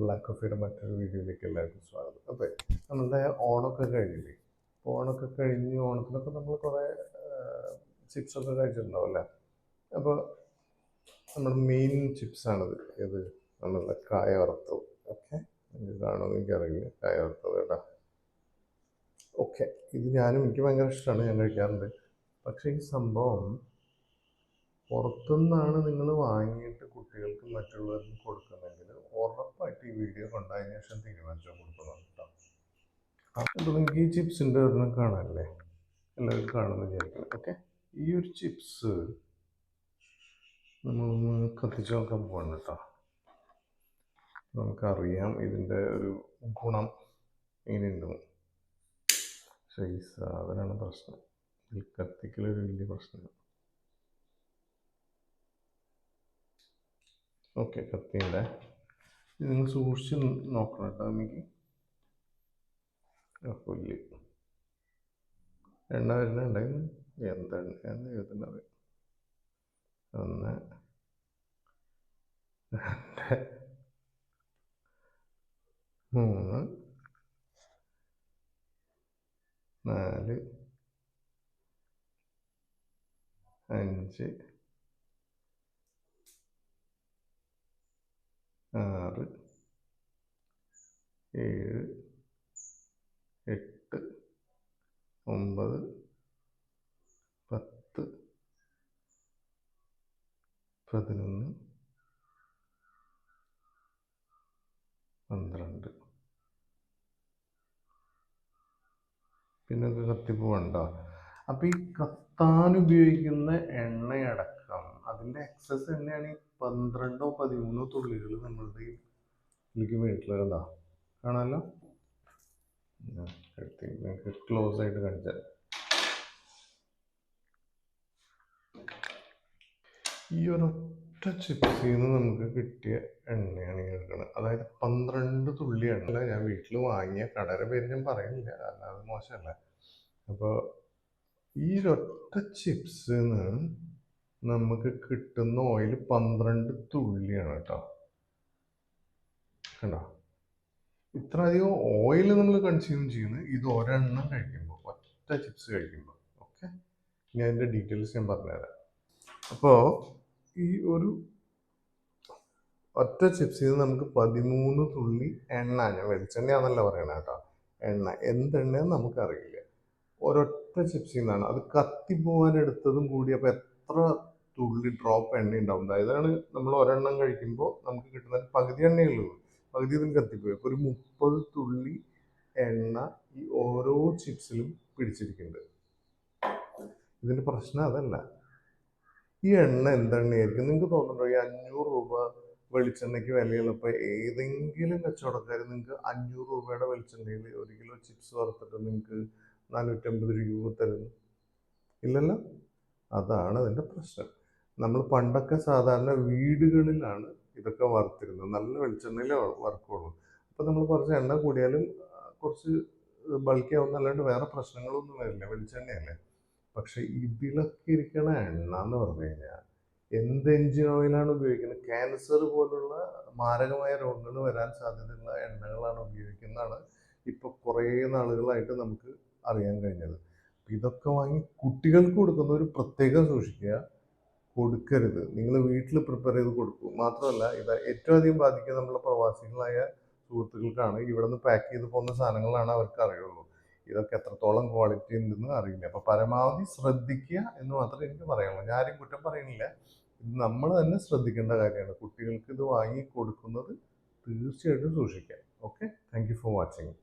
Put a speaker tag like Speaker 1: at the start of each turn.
Speaker 1: black കോഫിയുടെ മറ്റൊരു വീഡിയോയിലേക്ക് എല്ലാവർക്കും സ്വാഗതം അപ്പോൾ നമ്മളുടെ ഓണമൊക്കെ കഴിഞ്ഞില്ലേ അപ്പോൾ ഓണമൊക്കെ കഴിഞ്ഞ് ഓണത്തിനൊക്കെ നമ്മൾ കുറേ ചിപ്സ് ചിപ്സൊക്കെ കഴിച്ചിട്ടുണ്ടാവില്ലേ അപ്പോൾ നമ്മുടെ മെയിൻ ചിപ്സാണത് ഇത് നമ്മളുടെ കായ വറുത്തത് ഓക്കെ എനിക്ക് കാണുമെന്ന് എനിക്കറിയില്ല കായ വറുത്തത് കേട്ടോ ഓക്കെ ഇത് ഞാനും എനിക്ക് ഭയങ്കര ഇഷ്ടമാണ് ഞാൻ കഴിക്കാറുണ്ട് പക്ഷേ ഈ സംഭവം പുറത്തുനിന്നാണ് നിങ്ങൾ വാങ്ങിയിട്ട് കുട്ടികൾക്ക് മറ്റുള്ളവർക്ക് കൊടുക്കുന്നെങ്കിൽ ഉറപ്പായിട്ട് ഈ വീഡിയോ കണ്ടതിന് ശേഷം തീരുമാനിച്ചാൽ കൊടുക്കണം കേട്ടോ നിങ്ങൾക്ക് ഈ ചിപ്സിൻ്റെ ഒന്നും കാണാനല്ലേ എല്ലാവരും കാണുമെന്ന് വിചാരിക്കണം ഓക്കെ ഈ ഒരു ചിപ്സ് നമ്മളൊന്ന് കത്തിച്ച് നോക്കാൻ പോകണം കേട്ടോ നമുക്കറിയാം ഇതിൻ്റെ ഒരു ഗുണം ഇങ്ങനെയുണ്ട് പക്ഷേ ഈ സാധനമാണ് പ്രശ്നം ഇതിൽ കത്തിക്കലൊരു വലിയ പ്രശ്നമാണ് ഓക്കെ കത്തിയുടെ ഇത് നിങ്ങൾ സൂക്ഷിച്ച് നോക്കണം കേട്ടോ എനിക്ക് പുല്ല് എണ്ണ വരുന്നുണ്ടെങ്കിൽ എന്താണ് എന്ന് എഴുതുന്നത് ഒന്ന് രണ്ട് മൂന്ന് നാല് അഞ്ച് ആറ് ഏഴ് എട്ട് ഒമ്പത് പത്ത് പതിനൊന്ന് പന്ത്രണ്ട് പിന്നെ കത്തിപ്പോ വേണ്ട അപ്പോൾ ഈ കത്താൻ ഉപയോഗിക്കുന്ന എണ്ണയടക്കം കാരണം അതിൻ്റെ എക്സസ് തന്നെയാണ് ഈ പന്ത്രണ്ടോ പതിമൂന്നോ തുള്ളികൾ നമ്മളുടെ ഇതിലേക്ക് വീട്ടിൽ കണ്ടാ കാണാമല്ലോ നിങ്ങൾക്ക് ക്ലോസ് ആയിട്ട് കാണിച്ചാൽ ഈ ഒരൊറ്റ ചിപ്സിൽ നിന്ന് നമുക്ക് കിട്ടിയ എണ്ണയാണ് ഈ എടുക്കുന്നത് അതായത് പന്ത്രണ്ട് തുള്ളി എണ്ണ ഞാൻ വീട്ടിൽ വാങ്ങിയ കടര പേര് ഞാൻ പറയുന്നില്ല അല്ലാതെ മോശമല്ല അപ്പോൾ ഈ ഒരൊറ്റ ചിപ്സിൽ നിന്ന് നമുക്ക് കിട്ടുന്ന ഓയിൽ പന്ത്രണ്ട് തുള്ളിയാണ് കേട്ടോ കണ്ട അധികം ഓയിൽ നമ്മൾ കൺസ്യൂം ചെയ്യുന്നത് ഇത് ഒരെണ്ണം കഴിക്കുമ്പോൾ ഒറ്റ ചിപ്സ് കഴിക്കുമ്പോൾ ഓക്കെ ഞാൻ അതിൻ്റെ ഡീറ്റെയിൽസ് ഞാൻ പറഞ്ഞുതരാം അപ്പോൾ ഈ ഒരു ഒറ്റ ചിപ്സിൽ നിന്ന് നമുക്ക് പതിമൂന്ന് തുള്ളി എണ്ണ ഞാൻ വെളിച്ചെണ്ണയാണെന്നല്ല പറയണേ കേട്ടോ എണ്ണ എന്തെണ്ണയെന്ന് നമുക്കറിയില്ല ഒരൊറ്റ ചിപ്സിൽ നിന്നാണ് അത് കത്തി പോകാൻ എടുത്തതും കൂടി അപ്പോൾ എത്ര തുള്ളി ഡ്രോപ്പ് എണ്ണ ഉണ്ടാവും അതായത് നമ്മൾ ഒരെണ്ണം കഴിക്കുമ്പോൾ നമുക്ക് കിട്ടുന്ന പകുതി എണ്ണയുള്ളൂ പകുതി ഇതിന് കത്തിപ്പോയി അപ്പോൾ ഒരു മുപ്പത് തുള്ളി എണ്ണ ഈ ഓരോ ചിപ്സിലും പിടിച്ചിരിക്കുന്നുണ്ട് ഇതിൻ്റെ പ്രശ്നം അതല്ല ഈ എണ്ണ എന്തെണ്ണയായിരിക്കും നിങ്ങൾക്ക് തോന്നുന്നുണ്ടോ ഈ അഞ്ഞൂറ് രൂപ വെളിച്ചെണ്ണയ്ക്ക് വിലയുള്ളപ്പോൾ ഏതെങ്കിലും കച്ചവടക്കാർ നിങ്ങൾക്ക് അഞ്ഞൂറ് രൂപയുടെ വെളിച്ചെണ്ണയിൽ ഒരു കിലോ ചിപ്സ് വറുത്തിട്ട് നിങ്ങൾക്ക് നാനൂറ്റമ്പത് രൂപ തരുന്നു ഇല്ലല്ലോ അതാണ് അതിൻ്റെ പ്രശ്നം നമ്മൾ പണ്ടൊക്കെ സാധാരണ വീടുകളിലാണ് ഇതൊക്കെ വറുത്തിരുന്നത് നല്ല വെളിച്ചെണ്ണയിലേ വറുക്കുള്ളൂ അപ്പോൾ നമ്മൾ കുറച്ച് എണ്ണ കൂടിയാലും കുറച്ച് ബൾക്കി അല്ലാണ്ട് വേറെ പ്രശ്നങ്ങളൊന്നും വരില്ല വെളിച്ചെണ്ണയല്ലേ പക്ഷേ ഇതിലൊക്കെ ഇരിക്കണ എണ്ണ എന്ന് പറഞ്ഞു കഴിഞ്ഞാൽ എന്ത് എഞ്ചിൻ ഓയിലാണ് ഉപയോഗിക്കുന്നത് ക്യാൻസർ പോലുള്ള മാരകമായ രോഗങ്ങൾ വരാൻ സാധ്യതയുള്ള എണ്ണകളാണ് ഉപയോഗിക്കുന്നതാണ് ഇപ്പോൾ കുറേ നാളുകളായിട്ട് നമുക്ക് അറിയാൻ കഴിഞ്ഞത് ഇതൊക്കെ വാങ്ങി കുട്ടികൾക്ക് കൊടുക്കുന്ന ഒരു പ്രത്യേകം സൂക്ഷിക്കുക കൊടുക്കരുത് നിങ്ങൾ വീട്ടിൽ പ്രിപ്പയർ ചെയ്ത് കൊടുക്കും മാത്രമല്ല ഇത് ഏറ്റവും അധികം ബാധിക്കുന്ന നമ്മളെ പ്രവാസികളായ സുഹൃത്തുക്കൾക്കാണ് ഇവിടെ നിന്ന് പാക്ക് ചെയ്ത് പോകുന്ന സാധനങ്ങളാണ് അവർക്ക് അറിയുള്ളൂ ഇതൊക്കെ എത്രത്തോളം ക്വാളിറ്റി ഉണ്ടെന്ന് അറിയില്ല അപ്പോൾ പരമാവധി ശ്രദ്ധിക്കുക എന്ന് മാത്രമേ എനിക്ക് പറയാനുള്ളൂ ഞാനും കുറ്റം പറയുന്നില്ല ഇത് നമ്മൾ തന്നെ ശ്രദ്ധിക്കേണ്ട കാര്യമാണ് കുട്ടികൾക്ക് ഇത് വാങ്ങി കൊടുക്കുന്നത് തീർച്ചയായിട്ടും സൂക്ഷിക്കാം okay thank you for watching